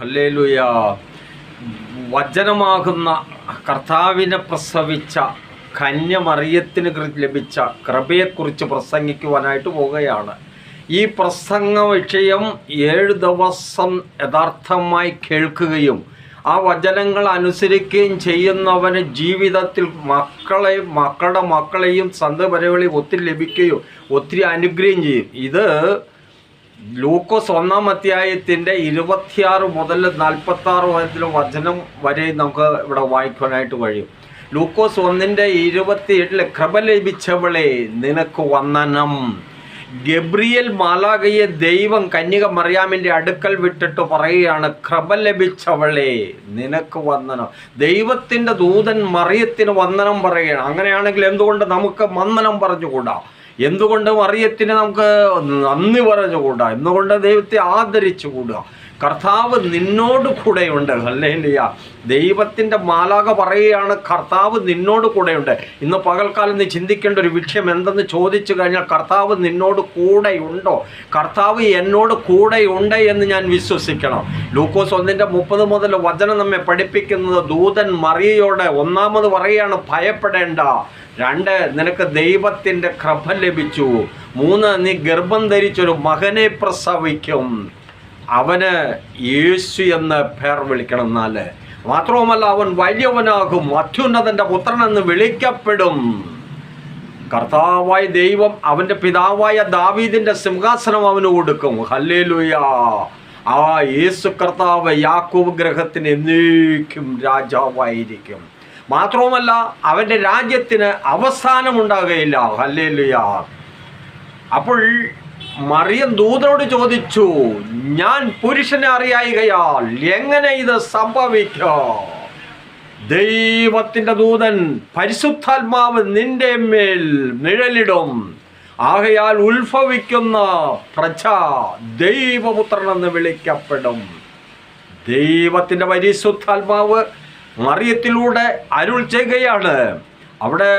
Hallelujah. വചനമാകുന്ന കർത്താവിനെ പ്രസവിച്ച കന്യമറിയത്തിന് മറിയത്തിന് ലഭിച്ച കൃപയെക്കുറിച്ച് പ്രസംഗിക്കുവാനായിട്ട് പോവുകയാണ്. ഈ പ്രസംഗ വിഷയം ഏഴ് ദിവസം യഥാർത്ഥമായി കേൾക്കുകയും ആ വചനങ്ങൾ അനുസരിക്കുകയും ചെയ്യുന്നവന് ജീവിതത്തിൽ മക്കളെയും മക്കളുടെ മക്കളെയും സന്തപരകളെയും ഒത്തിരി ലഭിക്കുകയും ഒത്തിരി അനുഗ്രഹം ചെയ്യും. ഇത് ലൂക്കോസ് ഒന്നാം അധ്യായത്തിന്റെ ഇരുപത്തിയാറ് മുതൽ നാൽപ്പത്തി ആറ് വയസ്സിലെ വചനം വരെ നമുക്ക് ഇവിടെ വായിക്കാനായിട്ട് കഴിയും. ലൂക്കോസ് ഒന്നിന്റെ ഇരുപത്തി എട്ടിൽ കൃപ ലഭിച്ചവളെ നിനക്ക് വന്ദനം. ഗബ്രിയൽ മാലാകയെ ദൈവം കന്യക മറിയാമിന്റെ അടുക്കൽ വിട്ടിട്ട് പറയുകയാണ് കൃപ ലഭിച്ചവളെ നിനക്ക് വന്ദനം. ദൈവത്തിന്റെ ദൂതൻ മറിയത്തിന് വന്ദനം പറയുകയാണ്. അങ്ങനെയാണെങ്കിൽ എന്തുകൊണ്ട് നമുക്ക് വന്ദനം പറഞ്ഞുകൂടാ? എന്തുകൊണ്ട് മറിയത്തിന് നമുക്ക് നന്ദി പറഞ്ഞുകൂടാ? എന്തുകൊണ്ട് ദൈവത്തെ ആദരിച്ചുകൂടാ? കർത്താവ് നിന്നോട് കൂടെയുണ്ട്. ഹല്ലേലൂയ. ദൈവത്തിന്റെ മാലാക പറയുകയാണ് കർത്താവ് നിന്നോട് കൂടെയുണ്ട്. ഇന്ന് പകൽക്കാലം നീ ചിന്തിക്കേണ്ട ഒരു വിഷയം എന്തെന്ന് ചോദിച്ചു കഴിഞ്ഞാൽ കർത്താവ് നിന്നോട് കൂടെയുണ്ടോ? കർത്താവ് എന്നോട് കൂടെയുണ്ട് എന്ന് ഞാൻ വിശ്വസിക്കണം. ലൂക്കോസ് ഒന്നിന്റെ മുപ്പത് മുതൽ വചനം നമ്മെ പഠിപ്പിക്കുന്നത് ദൂതൻ മറിയയോട് ഒന്നാമത് പറയുകയാണ് ഭയപ്പെടേണ്ട. രണ്ട് നിനക്ക് ദൈവത്തിന്റെ കൃപ ലഭിച്ചു. മൂന്ന് നീ ഗർഭം ധരിച്ചൊരു മകനെ പ്രസവിക്കും. അവന് യേശു എന്ന് പേർ വിളിക്കണം എന്നാൽ മാത്രവുമല്ല അവൻ വലിയവനാകും അത്യുന്നതന്റെ പുത്രനെന്ന് വിളിക്കപ്പെടും. കർത്താവായ ദൈവം അവന്റെ പിതാവായ ദാവീദിന്റെ സിംഹാസനം അവന് കൊടുക്കും. ഹല്ലേലൂയ. ആ യേസു കർത്താവ് യാക്കോബ് ഗ്രഹത്തിന് എന്നേക്കും രാജാവായിരിക്കും. മാത്രവുമല്ല അവന്റെ രാജ്യത്തിന് അവസാനമുണ്ടാകുകയില്ല ഹല്ലേലൂയ. അപ്പോൾ മറിയം ദൂതനോട് ചോദിച്ചു ഞാൻ പുരുഷനെ അറിയായികയാൽ എങ്ങനെ ഇത് സംഭവിക്കോ? ദൈവത്തിന്റെ ദൂതൻ പരിശുദ്ധാത്മാവ് നിന്റെ മേൽ നിഴലിടും. ആകയാൽ ഉത്ഭവിക്കുന്ന പ്രജ ദൈവപുത്രനെന്ന് വിളിക്കപ്പെടും. ദൈവത്തിന്റെ പരിശുദ്ധാത്മാവ് മറിയത്തിലൂടെ അരുൾ ചെയ്യുകയാണ്. അവിടെ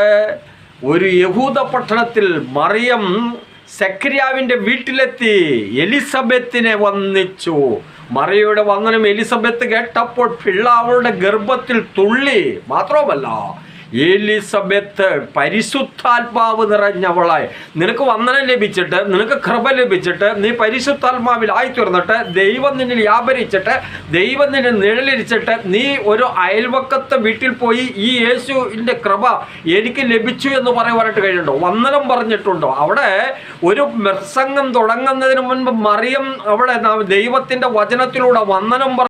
ഒരു യഹൂദ പട്ടണത്തിൽ മറിയം സെക്രിയാവിന്റെ വീട്ടിലെത്തി. എലിസബത്തിനെ വന്നിച്ചു. മറിയയുടെ വന്ദനം എലിസബത്ത് കേട്ടപ്പോൾ പിള്ള അവളുടെ ഗർഭത്തിൽ തുള്ളി. മാത്രവുമല്ല എലിസബത്ത് പരിശുദ്ധാത്മാവ് നിറഞ്ഞവളായി. നിനക്ക് വന്ദനം ലഭിച്ചിട്ട് നിനക്ക് കൃപ ലഭിച്ചിട്ട് നീ പരിശുദ്ധാത്മാവിലായി തീർന്നിട്ട് ദൈവം നിന്നിൽ വ്യാപരിച്ചിട്ട് ദൈവം നിന്നെ നിഴലിരിച്ചിട്ട് നീ ഒരു അയൽവക്കത്തെ വീട്ടിൽ പോയി ഈ യേശുവിന്റെ കൃപ എനിക്ക് ലഭിച്ചു എന്ന് പറയുവാനായിട്ട് കഴിയുന്നുണ്ടോ വന്ദനം പറഞ്ഞിട്ടുണ്ടോ? അവിടെ ഒരു പ്രസംഗം തുടങ്ങുന്നതിന് മുൻപ് മറിയം അവിടെ ദൈവത്തിന്റെ വചനത്തിലൂടെ വന്ദനം